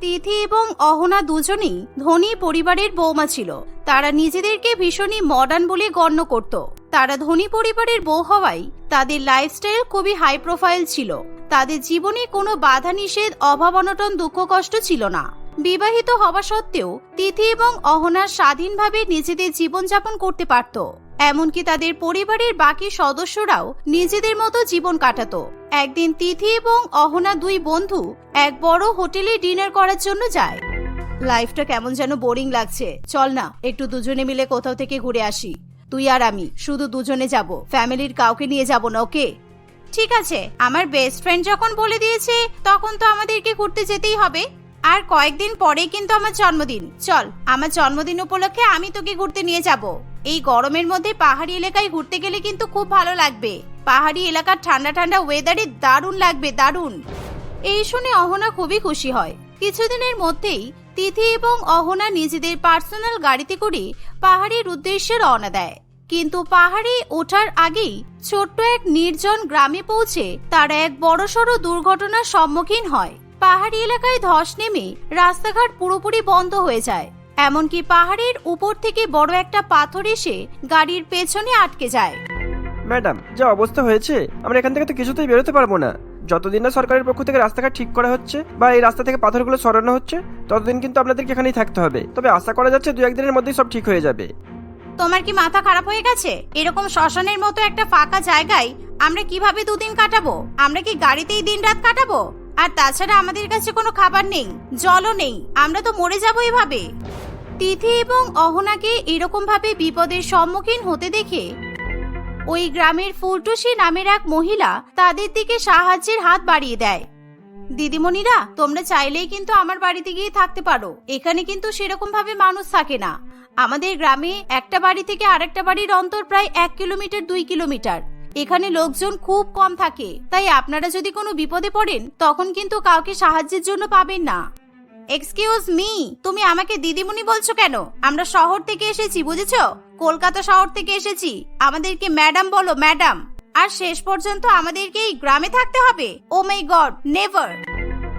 তিথি এবং অহনা দুজনেই ধনী পরিবারের বৌমা ছিল। তারা নিজেদেরকে ভীষণই মডার্ন বলে গণ্য করত। তারা ধনী পরিবারের বউ হওয়ায় তাদের লাইফস্টাইল খুবই হাই প্রোফাইল ছিল। তাদের জীবনে কোনো বাধা নিষেধ, অভাব অনটন, দুঃখ কষ্ট ছিল না। বিবাহিত হওয়া সত্ত্বেও তিথি এবং অহনা স্বাধীনভাবে নিজেদের জীবনযাপন করতে পারত। এমনকি তাদের পরিবারের বাকি সদস্যরাও নিজেদের মতো জীবন কাটাতো। একদিন তিথি এবং অহনা দুই বন্ধু এক বড় হোটেলে ডিনার করার জন্য যায়। লাইফটা কেমন যেন বোরিং লাগছে। চল না, একটু দুজনে মিলে কোথাও থেকে ঘুরে আসি। তুই আর আমি, শুধু দুজনে যাব। ফ্যামিলির কাউকে নিয়ে যাব না, ওকে? ঠিক আছে, আমার বেস্ট ফ্রেন্ড যখন বলে দিয়েছে, তখন তো আমাদেরকে ঘুরতে যেতেই হবে। আর কয়েকদিন পরেই কিন্তু আমার জন্মদিন। চল, আমার জন্মদিন উপলক্ষে আমি তোকে ঘুরতে নিয়ে যাব। এই গরমের মধ্যে পাহাড়ি এলাকায় ঘুরতে গেলে কিন্তু খুব ভালো লাগবে। পাহাড়ি এলাকার ঠান্ডা ঠান্ডা ওয়েদারে দারুণ লাগবে, দারুণ। এই শুনে অহনা খুবই খুশি হয়। কিছুদিনের মধ্যেই তিথি এবং অহনা নিজেদের পার্সোনাল গাড়িতে করে পাহাড়ের উদ্দেশ্যে রওনা দেয়। কিন্তু পাহাড়ে ওঠার আগেই ছোট্ট এক নির্জন গ্রামে পৌঁছে তারা এক বড়সড় দুর্ঘটনার সম্মুখীন হয়। পাহাড়ি এলাকায় ধস নেমে রাস্তাঘাট পুরোপুরি বন্ধ হয়ে যায়। এমনকি পাহাড়ের উপর থেকে বড় একটা পাথর এসে গাড়ির পেছনে আটকে যায়। ম্যাডাম যা অবস্থা হয়েছে আমরা এখান থেকে তো কিছুতেই বেরোতে পারব না। যতদিন না সরকারের পক্ষ থেকে রাস্তাঘাট ঠিক করা হচ্ছে বা এই রাস্তা থেকে পাথরগুলো সরানো হচ্ছে ততদিন কিন্তু আপনাদেরকে এখানেই থাকতে হবে। তবে আশা করা যাচ্ছে দু একদিনের মধ্যেই সব ঠিক হয়ে যাবে। তোমার কি মাথা খারাপ হয়ে গেছে? এরকম শ্মশানের মতো একটা ফাঁকা জায়গায় আমরা কীভাবে দুদিন কাটাবো? আমরা কি গাড়িতেই দিন রাত কাটাবো? আর তাছাড়া আমাদের কাছে কোনো খাবার নেই জলও নেই আমরা তো মরে যাব এভাবে। তিথি এবং অহনাকে এরকম ভাবে বিপদের সম্মুখীন হতে দেখে ওই গ্রামের ফুলটুসি নামের এক মহিলা তাদের দিকে সাহায্যের হাত বাড়িয়ে দেয়। দিদিমণিরা, তোমরা চাইলেই কিন্তু আমার বাড়িতে গিয়ে থাকতে পারো। এখানে কিন্তু সেরকম ভাবে মানুষ থাকে না। আমাদের গ্রামে একটা বাড়ি থেকে আরেকটা বাড়ির অন্তর প্রায় এক কিলোমিটার, দুই কিলোমিটার। এখানে লোকজন খুব কম থাকে। তাই আপনারা যদি কোনো বিপদে পড়েন, তখন কিন্তু কাউকে সাহায্যের জন্য পাবেন না। এক্সকিউজ মি তুমি আমাকে দিদিমণি বলছো কেন? আমরা শহর থেকে এসেছি, বুঝেছ? কলকাতা শহর থেকে এসেছি। আমাদেরকে ম্যাডাম বলো ম্যাডাম আর শেষ পর্যন্ত আমাদেরকে এই গ্রামে থাকতে হবে। ও মাই গড নেভার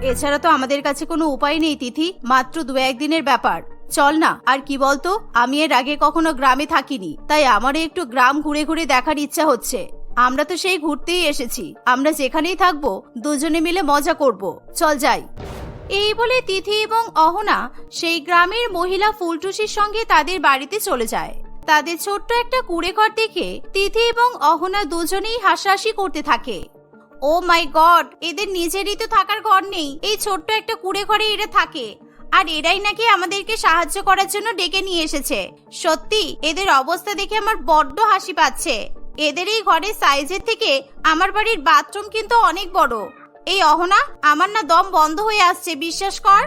এছাড়া তো আমাদের কাছে কোনো উপায় নেই, তিথি। মাত্র দু একদিনের ব্যাপার। চল না, আর কি বলতো? আমি এর আগে কখনো গ্রামে থাকিনি, তাই আমারও একটু গ্রাম ঘুরে ঘুরে দেখার ইচ্ছা হচ্ছে। আমরা তো সেই ঘুরতেই এসেছি। আমরা যেখানেই থাকব, দুজনে মিলে মজা করব। চল যাই। এই বলে তিথি এবং অহনা সেই গ্রামের মহিলা ফুলটুসির সঙ্গে তাদের বাড়িতে চলে যায়। তাদের ছোট্ট একটা কুড়ে ঘর দেখে তিথি এবং অহনা দুজনেই হাসাহাসি করতে থাকে। ও মাই গড, এদের নিজেরই তো থাকার ঘর নেই। এই ছোট্ট একটা কুড়ে ঘরে এরা থাকে। আর এরাই নাকি আমাদেরকে সাহায্য করার জন্য ডেকে নিয়ে এসেছে। সত্যি, এদের অবস্থা দেখে আমার বড্ড হাসি পাচ্ছে। এদের এই ঘরের সাইজের থেকে আমার বাড়ির বাথরুম কিন্তু অনেক বড়। এই অহনা, আমার না দম বন্ধ হয়ে আসছে, বিশ্বাস কর।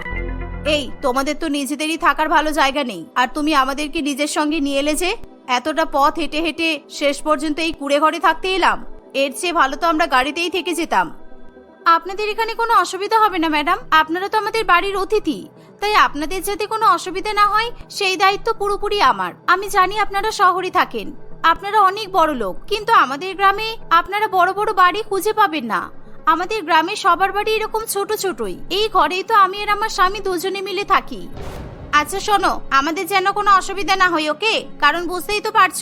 এই, তোমাদের তো নিজেদেরই থাকার ভালো জায়গা নেই। আর তুমি আমাদেরকে নিজের সঙ্গে নিয়ে এলে যে, এতটা পথ হেঁটে হেঁটে শেষ পর্যন্ত এই কুড়ে ঘরে থাকতে এলাম। এর চেয়ে ভালো তো আমরা গাড়িতেই থেকে যেতাম। আপনাদের এখানে কোনো অসুবিধা হবে না, ম্যাডাম। আপনারা তো আমাদের বাড়ির অতিথি। তাই আপনাদের যাতে কোনো অসুবিধা না হয়, সেই দায়িত্ব পুরোপুরি আমার। আমি জানি আপনারা শহরে থাকেন। আপনারা অনেক বড় লোক কিন্তু আমাদের গ্রামে আপনারা বড় বড় বাড়ি খুঁজে পাবেন না। আমাদের গ্রামে সবার বাড়ি এরকম ছোট ছোটই। এই ঘরেই তো আমি আর আমার স্বামী দুজনে মিলে থাকি। আচ্ছা শোনো, আমাদের যেন কোনো অসুবিধা না হয়, ওকে? কারণ বুঝতেই তো পারছ,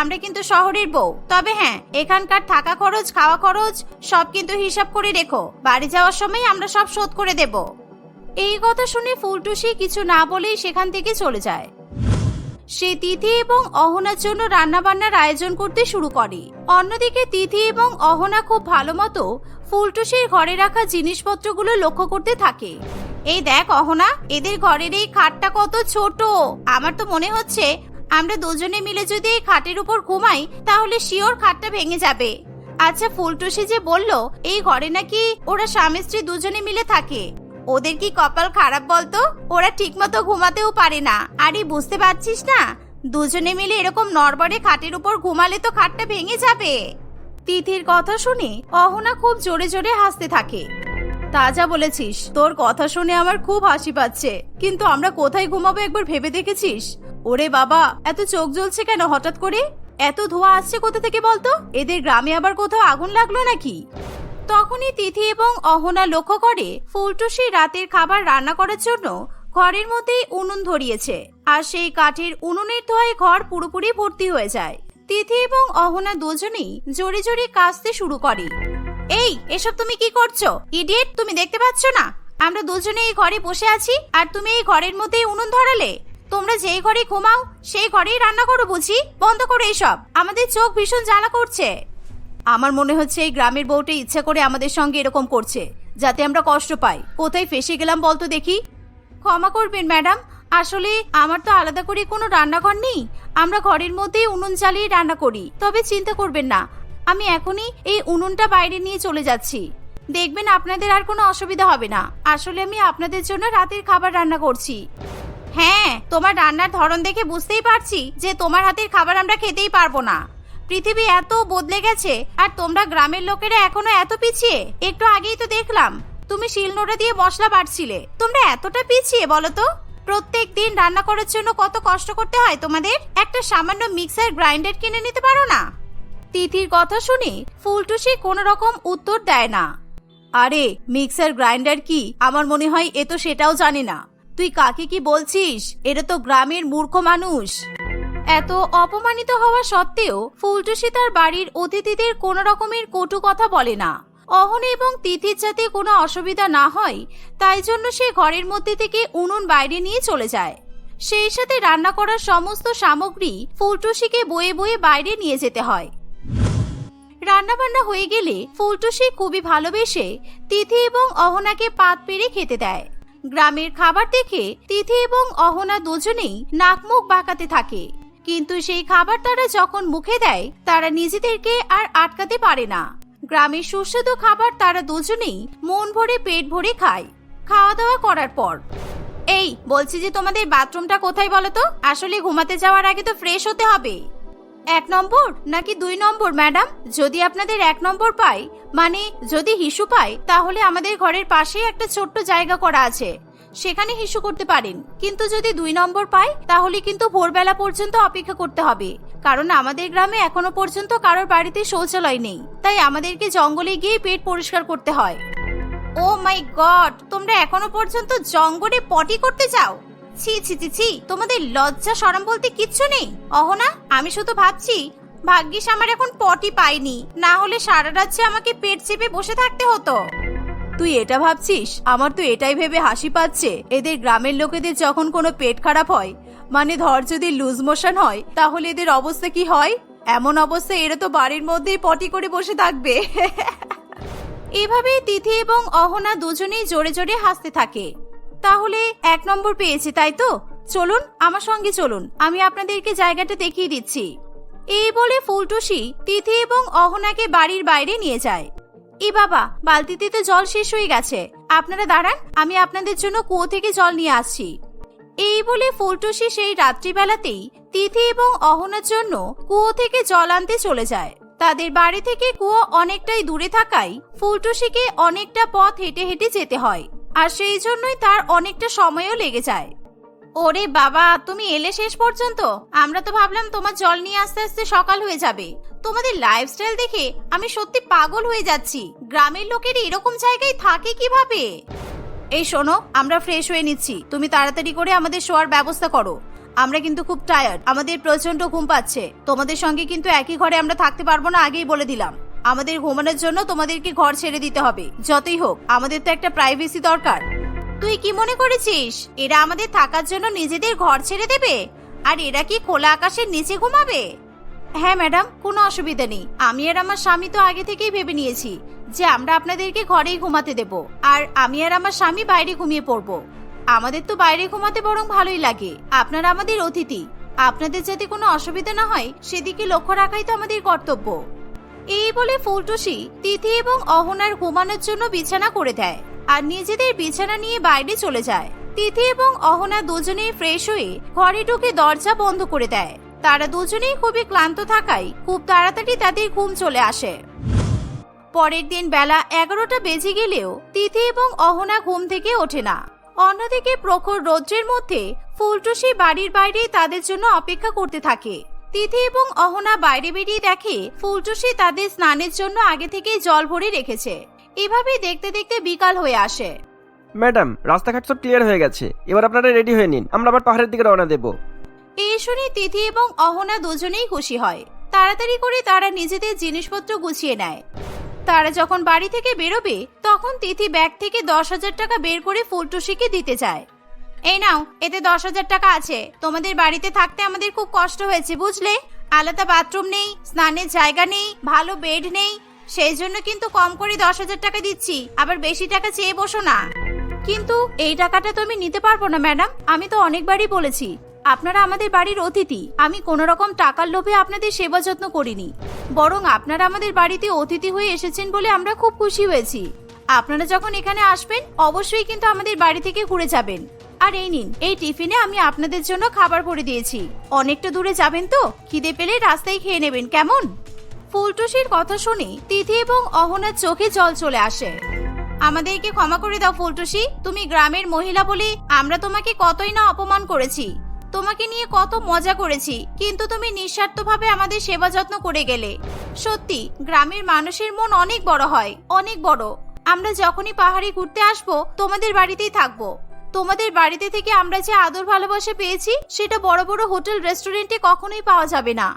আমরা কিন্তু শহরের বউ। তবে হ্যাঁ এখানকার থাকা খরচ, খাওয়া খরচ, সব কিন্তু হিসাব করে রেখো। বাড়ি যাওয়ার সময় আমরা সব শোধ করে দেব। এই কথা শুনে ফুলটুসি কিছু না বলেই সেখান থেকে চলে যায়। সে তিথি এবং অহনার জন্য রান্নাবান্নার আয়োজন করতে শুরু করে। অন্যদিকে তিথি এবং অহনা খুব ভালো মতো ফুলটুসির ঘরে রাখা জিনিসপত্রগুলো লক্ষ্য করতে থাকে। এই দেখ, অহনা, এদের ঘরের এই খাটটা কত ছোট। আমার তো মনে হচ্ছে আমরা দুজনে মিলে যদি এই খাটের উপর ঘুমাই, তাহলে শিওর খাটটা ভেঙে যাবে। আচ্ছা ফুলটুসি যে বলল, এই ঘরে নাকি ওরা স্বামী স্ত্রী দুজনে মিলে থাকে। ওদের কি কপাল খারাপ বলতো? ওরা ঠিকমতো ঘুমাতেও পারে না। আরে, বুঝতে পারছিস না? দুজনে মিলে এরকম নরবরে খাটের উপর ঘুমালে তো খাটটা ভেঙে যাবে। তিথির কথা শুনে অহনা খুব জোরে জোরে হাসতে থাকে। তা যা বলেছিস, তোর কথা শুনে আমার খুব হাসি পাচ্ছে। কিন্তু আমরা কোথায় ঘুমাবো একবার ভেবে দেখেছিস? ওরে বাবা, এত চোখ জ্বলছে কেন হঠাৎ করে? এত ধোঁয়া আসছে কোথা থেকে বলতো? এদের গ্রামে আবার কোথাও আগুন লাগল নাকি? তখনই তিথি এবং অহনা লক্ষ্য করে ফুলটুসি রাতের খাবার রান্না করার জন্য ঘরের মধ্যেই উনুন ধরিয়েছে। আর সেই কাঠের উনুনের ধোয়ায় ঘর পুরোপুরি ভর্তি হয়ে যায়। তিথি এবং অহনা দুজনেই জোরে জোরে কাঁচতে শুরু করে। এই, এসব তুমি কি করছ? ইডিয়েট, তুমি দেখতে পাচ্ছ না? আমরা দুজনে এই ঘরে বসে আছি, আর তুমি এই ঘরের মধ্যেই উনুন ধরালে? তোমরা যেই ঘরে ঘুমাও, সেই ঘরেই রান্না করো বুঝি? বন্ধ করো এইসব আমাদের চোখ ভীষণ জ্বালা করছে। আমার মনে হচ্ছে এই গ্রামের বউটা ইচ্ছা করে আমাদের সঙ্গে এরকম করছে, যাতে আমরা কষ্ট পাই। কোথায় ফেসে গেলাম বলতো দেখি? ক্ষমা করবেন, ম্যাডাম। আসলে আমার তো আলাদা করে কোনো রান্নাঘর নেই। আমরা ঘরের মধ্যেই উনুন জ্বালিয়ে রান্না করি, তবে চিন্তা করবেন না। আমি এখনই এই উনুনটা বাইরে নিয়ে চলে যাচ্ছি। দেখবেন আপনাদের আর কোনো অসুবিধা হবে না। আসলে আমি আপনাদের জন্য রাতের খাবার রান্না করছি। হ্যাঁ তোমার রান্নার ধরন দেখে বুঝতেই পারছি যে তোমার হাতের খাবার আমরা খেতেই পারব না। পৃথিবী এত বদলে গেছে, আর তোমরা গ্রামের লোকেরা এখনও এত পিছিয়ে? একটু আগেই তো দেখলাম, তুমি শিলনোড়া দিয়ে মশলা বাটছিলে। তোমরা এতটা পিছিয়ে বলো তো? প্রত্যেক দিন রান্না করার জন্য কত কষ্ট করতে হয় তোমাদের? একটা সামান্য মিক্সার গ্রাইন্ডার কিনে নিতে পারো না? তিথির কথা শুনে ফুলটুসি কোনো রকম উত্তর দেয় না। আরে, মিক্সার গ্রাইন্ডার কি? আমার মনে হয় এ তো সেটাও জানে না। তুই কাকে কি বলছিস? এটা তো গ্রামের মূর্খ মানুষ। এত অপমানিত হওয়া সত্ত্বেও ফুলটুসি তার বাড়ির অতিথিদের কোনো রকমের কটু কথা বলে না। অহন এবং তিথির যাতে কোনো অসুবিধা না হয়, তাই জন্য সে ঘরের মধ্যে থেকে উনুন বাইরে নিয়ে চলে যায়। সেই সাথে রান্না করার সমস্ত সামগ্রী ফুলটুসিকে বয়ে বয়ে বাইরে নিয়ে যেতে হয়। রান্নাবান্না হয়ে গেলে ফুলটুসি খুবই ভালোবেসে তিথি এবং অহনাকে পাত পেরে খেতে দেয়। গ্রামের খাবার দেখে তিথি এবং অহনা দুজনেই নাক মুখ বাঁকাতে থাকে। কিন্তু সেই খাবার তারা যখন মুখে দেয়, তারা নিজেদেরকে আর আটকাতে পারে না। গ্রামের সুস্বাদু খাবার তারা দুজনেই মন ভরে, পেট ভরে খায়। খাওয়া দাওয়া করার পর। এই, বলছি যে তোমাদের বাথরুমটা কোথায় বলো তো? আসলে ঘুমাতে যাওয়ার আগে তো ফ্রেশ হতে হবে। এক নম্বর? নাকি দুই নম্বর, ম্যাডাম? যদি আপনাদের এক নম্বর পাই মানে যদি হিসু পাই, তাহলে আমাদের ঘরের পাশে একটা ছোট্ট জায়গা করা আছে। সেখানে হিসু করতে পারেন। কিন্তু যদি দুই নম্বর পাই, তাহলে কিন্তু ভোরবেলা পর্যন্ত অপেক্ষা করতে হবে। কারণ আমাদের গ্রামে এখনও পর্যন্ত কারোর বাড়িতে শৌচালয় নেই। তাই আমাদেরকে জঙ্গলে গিয়ে পেট পরিষ্কার করতে হয়। ও মাই গড, তোমরা এখনও পর্যন্ত জঙ্গলে পটি করতে চাও? ছি ছি ছি ছি, তোমাদের লজ্জা সরম বলতে কিচ্ছু নেই। অহনা, আমি শুধু ভাবছি, ভাগ্যিস আমার এখন পটি পাইনি। না হলে সারা রাজ্যে আমাকে পেট চেপে বসে থাকতে হতো। তুই এটা ভাবছিস? আমার তো এটাই ভেবে হাসি পাচ্ছে। এদের গ্রামের লোকেদের যখন কোনো পেট খারাপ হয় মানে ধর যদি লুজ মোশন হয়, তাহলে এদের অবস্থা কি হয়? এমন অবস্থা এরা তো বাড়ির মধ্যেই পটি করে বসে থাকবে। এভাবেই তিথি এবং অহনা দুজনেই জোরে জোরে হাসতে থাকে। তাহলে এক নম্বর পেয়েছি, তাই তো? চলুন, আমার সঙ্গে চলুন। আমি আপনাদেরকে জায়গাটা দেখিয়ে দিচ্ছি। এই বলে ফুলটুসি তিথি এবং অহনাকে বাড়ির বাইরে নিয়ে যায়। এ বাবা, বালতিতে তো জল শেষ হয়ে গেছে। আপনারা দাঁড়ান, আমি আপনাদের জন্য কুয়ো থেকে জল নিয়ে আসছি। এই বলে ফুলটুসি সেই রাত্রিবেলাতেই তিথি এবং অহনার জন্য কুয়ো থেকে জল আনতে চলে যায়। তাদের বাড়ি থেকে কুয়ো অনেকটাই দূরে থাকায় ফুলটুসিকে অনেকটা পথ হেঁটে হেঁটে যেতে হয়, আর সেই জন্যই তার অনেকটা সময়ও লেগে যায়। ওরে বাবা, তুমি এলে শেষ পর্যন্ত? আমরা তো ভাবলাম তোমার জল নিয়ে আস্তে আস্তে সকাল হয়ে যাবে। তোমাদের লাইফস্টাইল দেখে আমি সত্যি পাগল হয়ে যাচ্ছি। গ্রামের লোকের এরকম জায়গায় থাকে কীভাবে? এই শোনো, আমরা ফ্রেশ হয়ে নিচ্ছি। তুমি তাড়াতাড়ি করে আমাদের শোয়ার ব্যবস্থা করো। আমরা কিন্তু খুব টায়ার্ড আমাদের প্রচণ্ড ঘুম পাচ্ছে। তোমাদের সঙ্গে কিন্তু একই ঘরে আমরা থাকতে পারব না, আগেই বলে দিলাম। আমাদের ঘুমানোর জন্য তোমাদেরকে ঘর ছেড়ে দিতে হবে। যতই হোক, আমাদের তো একটা প্রাইভেসি দরকার। তুই কি মনে করেছিস? এরা আমাদের থাকার জন্য নিজেদের ঘর ছেড়ে দেবে? আর এরা কি খোলা আকাশের নিচে ঘুমাবে? হ্যাঁ ম্যাডাম, কোনো অসুবিধা নেই। আমি আর আমার স্বামী তো আগে থেকেই ভেবে নিয়েছি যে আমরা আপনাদেরকে ঘরেই ঘুমাতে দেব। আর আমি আর আমার স্বামী বাইরে ঘুমিয়ে পড়ব। আমাদের তো বাইরে ঘুমাতে বরং ভালোই লাগে। আপনারা আমাদের অতিথি। আপনাদের যাতে কোনো অসুবিধা না হয়, সেদিকে লক্ষ্য রাখাই তো আমাদের কর্তব্য। এই বলে ফুলটুসি তিথি এবং অহনার ঘুমানোর জন্য বিছানা করে দেয় আর নিজেদের বিছানা নিয়ে বাইরে চলে যায়। তিথি এবং অহনা দুজনেই ফ্রেশ হয়ে ঘরে ঢুকে দরজা বন্ধ করে দেয়। তারা দুজনেই খুবই ক্লান্ত থাকায় খুব তাড়াতাড়ি তাদের ঘুম চলে আসে। পরের দিন বেলা এগারোটা বেজে গেলেও তিথি এবং অহনা ঘুম থেকে ওঠে না। অন্যদিকে প্রখর রৌদ্রের মধ্যে ফুলটুসি বাড়ির বাইরে তাদের জন্য অপেক্ষা করতে থাকে। তিথি এবং অহনা বাইরে বেরিয়ে দেখে ফুলটুসি তাদের স্নানের জন্য আগে থেকেই জল ভরে রেখেছে। এভাবেই দেখতে দেখতে বিকাল হয়ে আসে। ম্যাডাম, রাস্তাঘাট সব ক্লিয়ার হয়ে গেছে। এবার আপনারা রেডি হয়ে নিন। আমরা আবার পাহাড়ের দিকে রওনা দেবো। এই শুনে তিথি এবং অহনা দুজনেই খুশি হয়। তাড়াতাড়ি করে তারা নিজেদের জিনিসপত্র গুছিয়ে নেয়। তারা যখন বাড়ি থেকে বেরোবে, তখন তিথি ব্যাগ থেকে দশ হাজার টাকা বের করে ফুলটুসিকে দিতে চায় এই নাও, এতে দশ হাজার টাকা আছে। তোমাদের বাড়িতে থাকতে আমাদের খুব কষ্ট হয়েছে, বুঝলে? আলাদা বাথরুম নেই, স্নানের জায়গা নেই, ভালো বেড নেই। সেই জন্য কিন্তু কম করে দশ হাজার টাকা দিচ্ছি, আবার বেশি টাকা চেয়ে বসো না। কিন্তু এই টাকাটা তো আমি নিতে পারব না, ম্যাডাম। আমি তো অনেকবারই বলেছি আপনারা আমাদের বাড়ির অতিথি। আমি কোন রকম টাকার লোভে আপনাদের সেবা যত্ন করিনি। বরং আপনারা আমাদের বাড়িতে অতিথি হয়ে এসেছেন বলে আমরা খুব খুশি হয়েছি। আপনারা যখন এখানে আসবেন, অবশ্যই কিন্তু আমাদের বাড়ি থেকে ঘুরে যাবেন। আর এই নিন, এই টিফিনে আমি আপনাদের জন্য খাবার করে দিয়েছি। অনেকটা দূরে যাবেন তো? খিদে পেলে রাস্তায় খেয়ে নেবেন, কেমন? ফুলটুসির কথা শুনে তিথি এবং অহনার চোখে জল চলে আসে। আমাদেরকে ক্ষমা করে দাও ফুলটুসি। তুমি গ্রামের মহিলা বলে আমরা তোমাকে কতই না অপমান করেছি। তোমাকে নিয়ে কত মজা করেছি, কিন্তু তুমি নিঃস্বার্থভাবে আমাদের সেবা যত্ন করে গেলে। সত্যি, গ্রামের মানুষের মন অনেক বড় হয়, অনেক বড়। আমরা যখনই পাহাড়ে ঘুরতে আসব, তোমাদের বাড়িতেই থাকব। তোমাদের বাড়িতে থেকে আমরা যে আদর ভালোবাসা পেয়েছি, সেটা বড় বড় হোটেল, রেস্টুরেন্টে কখনোই পাওয়া যাবে না।